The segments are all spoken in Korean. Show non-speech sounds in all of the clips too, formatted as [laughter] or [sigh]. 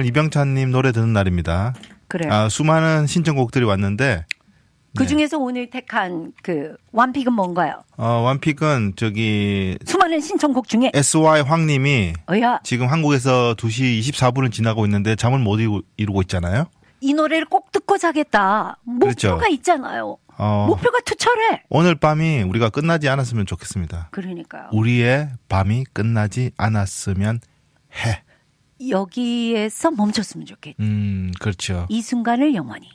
이병찬님 노래 듣는 날입니다. 그래요. 아, 수많은 신청곡들이 왔는데 그 중에서 오늘 택한 그 완픽은 뭔가요? 어, 원픽은 저기 수많은 신청곡 중에 SY 황님이 어야 지금 한국에서 2시 24분을 지나고 있는데 잠을 못 이루- 이루고 있잖아요. 이 노래를 꼭 듣고 자겠다. 목표가 그렇죠. 있잖아요. 어, 목표가 투철해. 오늘 밤이 우리가 끝나지 않았으면 좋겠습니다. 그러니까요. 우리의 밤이 끝나지 않았으면 해. 여기에서 멈췄으면 좋겠다. 음, 그렇죠. 이 순간을 영원히.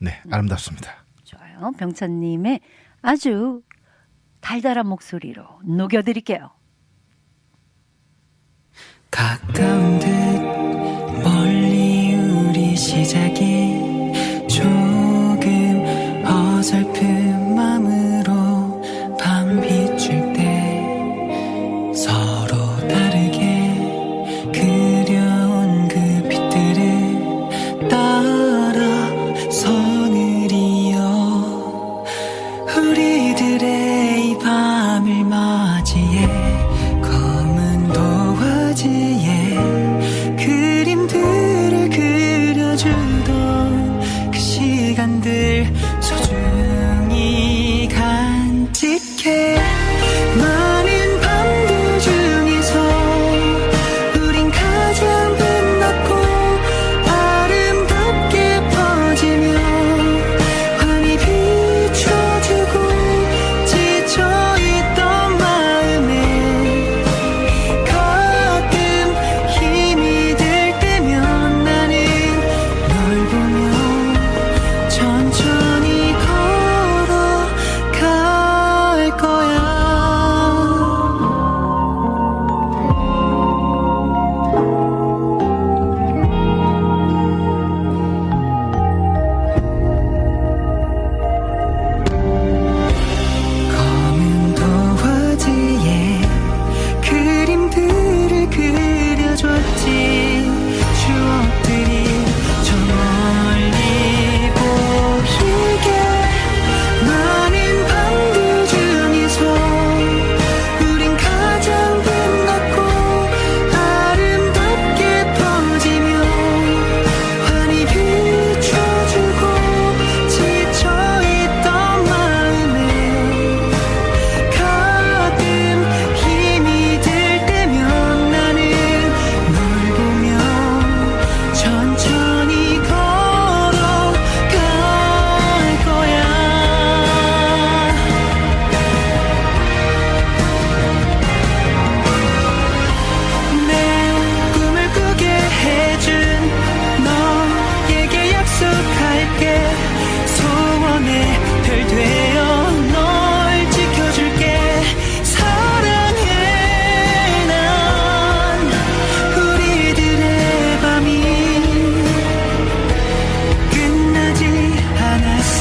네, 아름답습니다. 좋아요. 병찬님의 아주 달달한 목소리로 녹여드릴게요. 가까운 듯 멀리 우리 시작이 우리들의 이 밤을 맞이해 검은 도화지에 그림들을 그려주던 그 시간들 소중히 간직해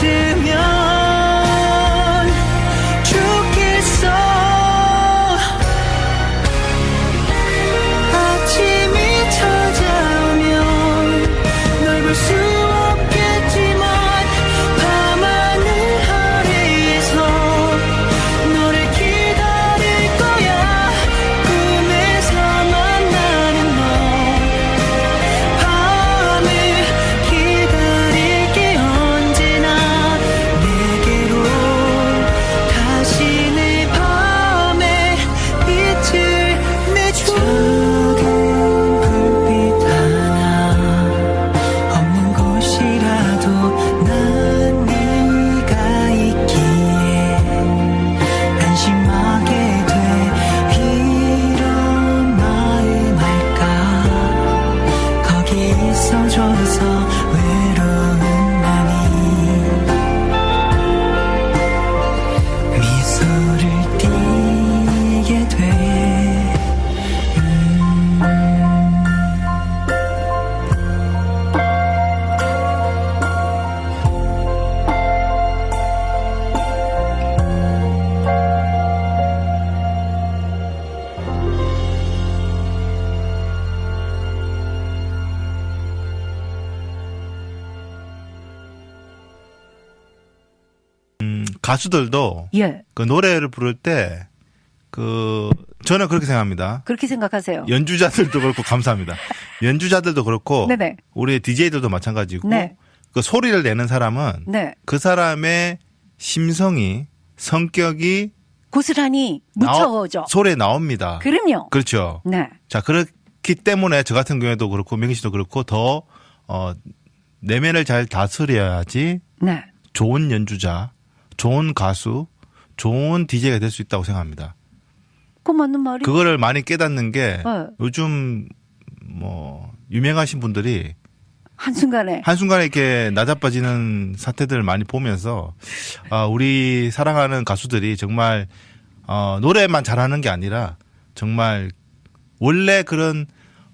않 가수들도 예. 그 노래를 부를 때 그 저는 그렇게 생각합니다. 그렇게 생각하세요. 연주자들도 그렇고 감사합니다. [laughs] 연주자들도 그렇고 네네. 우리 DJ들도 마찬가지고 네. 그 소리를 내는 사람은 네. 그 사람의 심성이 성격이 고스란히 묻혀져. 소리에 나옵니다. 그럼요. 그렇죠. 네. 자, 그렇기 때문에 저 같은 경우에도 그렇고 명희 씨도 그렇고 더 어, 내면을 잘 다스려야지 네. 좋은 연주자, 좋은 가수, 좋은 DJ가 될 수 있다고 생각합니다. 그 맞는 말이. 그거를 많이 깨닫는 게 네. 요즘 뭐 유명하신 분들이 한순간에. 한순간에 이렇게 낮아빠지는 사태들을 많이 보면서 아, 우리 사랑하는 가수들이 정말 어, 노래만 잘하는 게 아니라 정말 원래 그런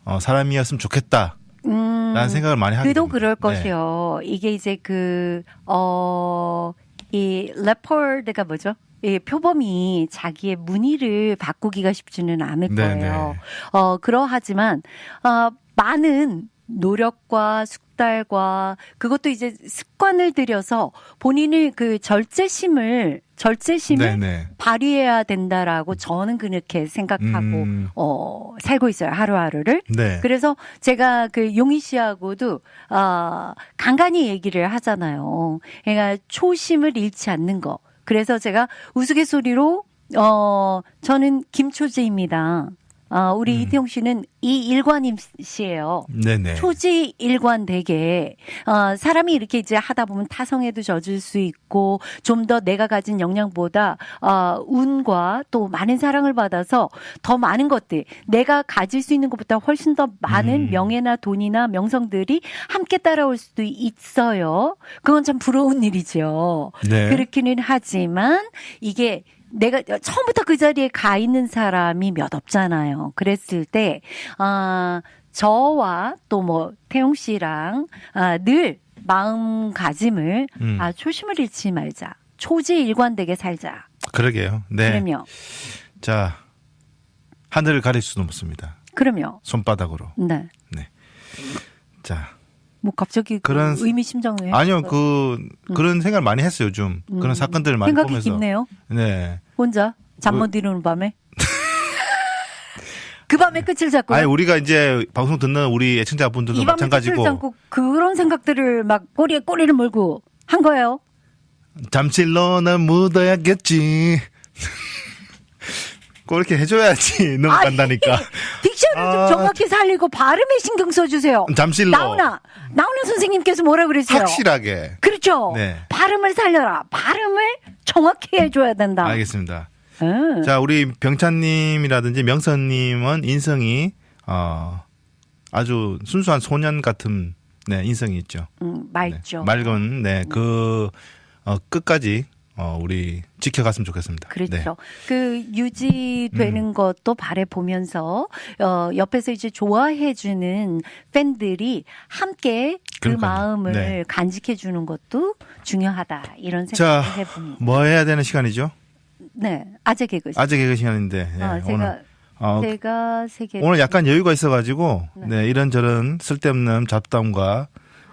어, 사람이었으면 좋겠다 라는 음. 생각을 많이 하게 그도 됩니다. 그럴 네. 것이요. 이게 이제 그, 어, 이 레퍼드가 뭐죠? 이 표범이 자기의 문의를 바꾸기가 쉽지는 않을 네, 거예요. 네. 어, 그러하지만, 어, 많은 노력과 숙 달과 그것도 이제 습관을 들여서 본인의 그 절제심을, 절제심을 네, 네. 발휘해야 된다라고 저는 그렇게 생각하고, 음. 어, 살고 있어요. 하루하루를. 네. 그래서 제가 그 용희 씨하고도 아 간간히 얘기를 하잖아요. 그러니까 초심을 잃지 않는 거. 그래서 제가 우스갯소리로 어 저는 김초지입니다. 아 우리 음. 이태용 씨는 이 일관임 씨예요. 네네. 초지 일관 되게 어, 사람이 이렇게 이제 하다 보면 타성에도 젖을 수 있고 좀 더 내가 가진 역량보다 어, 운과 또 많은 사랑을 받아서 더 많은 것들 내가 가질 수 있는 것보다 훨씬 더 많은 음. 명예나 돈이나 명성들이 함께 따라올 수도 있어요. 그건 참 부러운 [laughs] 일이죠. 네. 그렇기는 하지만 이게 내가 처음부터 그 자리에 가 있는 사람이 몇 없잖아요. 그랬을 때, 아, 저와 또 뭐, 태용 씨랑, 아, 늘 마음가짐을, 음. 아, 초심을 잃지 말자. 초지일관되게 살자. 그러게요. 네. 그럼요. 자, 하늘을 가릴 수는 없습니다. 그럼요. 손바닥으로. 네. 자, 뭐 갑자기 그 그런- 의미심장해. 아니요, 그 그런 생각을 많이 했어요. 요즘 그런 사건들을 많이 음. 생각이 보면서. 깊네요. 네. 혼자 잠 못 이루는 밤에. [laughs] 그 밤에 끝을 잡고. 아니 우리가 이제 방송 듣는 우리 애청자분들도 이 밤에 끝을 마찬가지고 잡고 그런 생각들을 막 꼬리에 꼬리를 물고 한 거예요. 잠시 너는 묻어야겠지. 꼭 이렇게 해줘야지 [laughs] 넘어간다니까. 딕션을 아, 좀 정확히 살리고 발음에 신경 써주세요. 잠실로 나훈아, 나훈아 선생님께서 뭐라 그랬어요? 확실하게. 그렇죠. 네. 발음을 살려라. 발음을 정확히 해줘야 된다. 알겠습니다. 응. 자, 우리 병찬님이라든지 명선님은 인성이 어 아주 순수한 소년 같은 네 인성이 있죠. 음, 네, 맑죠. 맑은 네 그 어, 끝까지 어, 우리 지켜갔으면 좋겠습니다. 네. 그렇죠. 그 유지되는 음. 것도 바래 보면서 어 옆에서 이제 좋아해 주는 팬들이 함께 그 그러니까요. 마음을 네. 간직해 주는 것도 중요하다. 이런 자, 생각을 해 봅니다. 뭐 해야 되는 시간이죠? 네. 아재 개그. 아재 개그 시간인데 예, 아, 제가 오늘 어, 제가 세계 오늘 약간 여유가 있어가지고 네. 네, 이런저런 쓸데없는 잡담과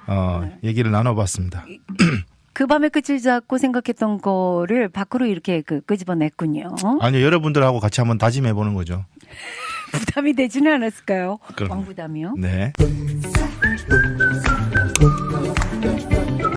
어, 네. 얘기를 나눠봤습니다. 그 밤의 끝을 잡고 생각했던 거를 밖으로 이렇게 그 끄집어냈군요. 아니요 여러분들하고 같이 한번 다짐해 보는 거죠. [laughs] 부담이 되지는 않았을까요? 그럼. 왕부담이요? 네.